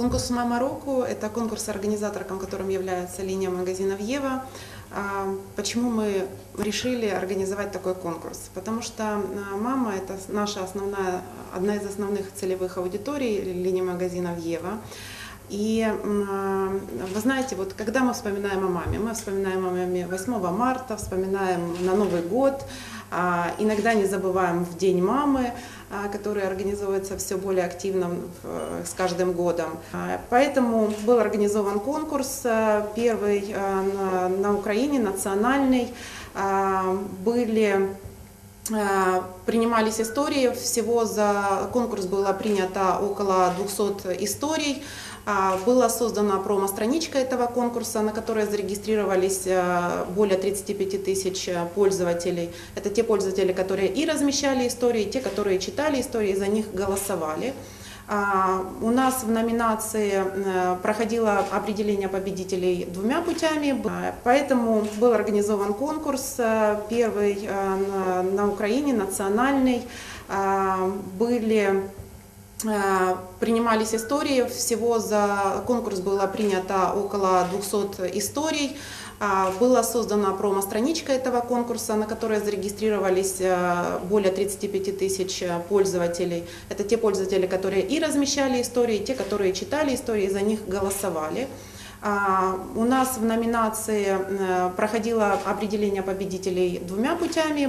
Конкурс «Мама Року» – это конкурс, организатором которым является линия магазинов «Ева». А, Почему мы решили организовать такой конкурс? Потому что а, мама – это наша основная, одна из основных целевых аудиторий линии магазинов «Ева». И а, вы знаете, вот когда мы вспоминаем о маме, мы вспоминаем о маме 8 марта, вспоминаем на Новый год, иногда не забываем в День мамы, а, который организуется все более активно в- с каждым годом. А, Поэтому был организован конкурс, а, первый а, на, Украине, национальный. А, Были Э, Принимались истории, всего за конкурс было принято около 200 историй. А, Была создана промо-страничка этого конкурса, на которой зарегистрировались э, более 35 тысяч э, пользователей. Это те пользователи, которые и размещали истории, и те, которые читали истории, и за них голосовали. А, У нас в номинации э, проходило определение победителей двумя путями, А, поэтому был организован конкурс, э, первый э, на- Украине, национальный. А, Были принимались истории, всего за конкурс было принято около 200 историй. А, Была создана промо-страничка этого конкурса, на которой зарегистрировались э, более 35 тысяч э, пользователей. Это те пользователи, которые и размещали истории, и те, которые читали истории, и за них голосовали. У нас в номинации э, проходило определение победителей двумя путями.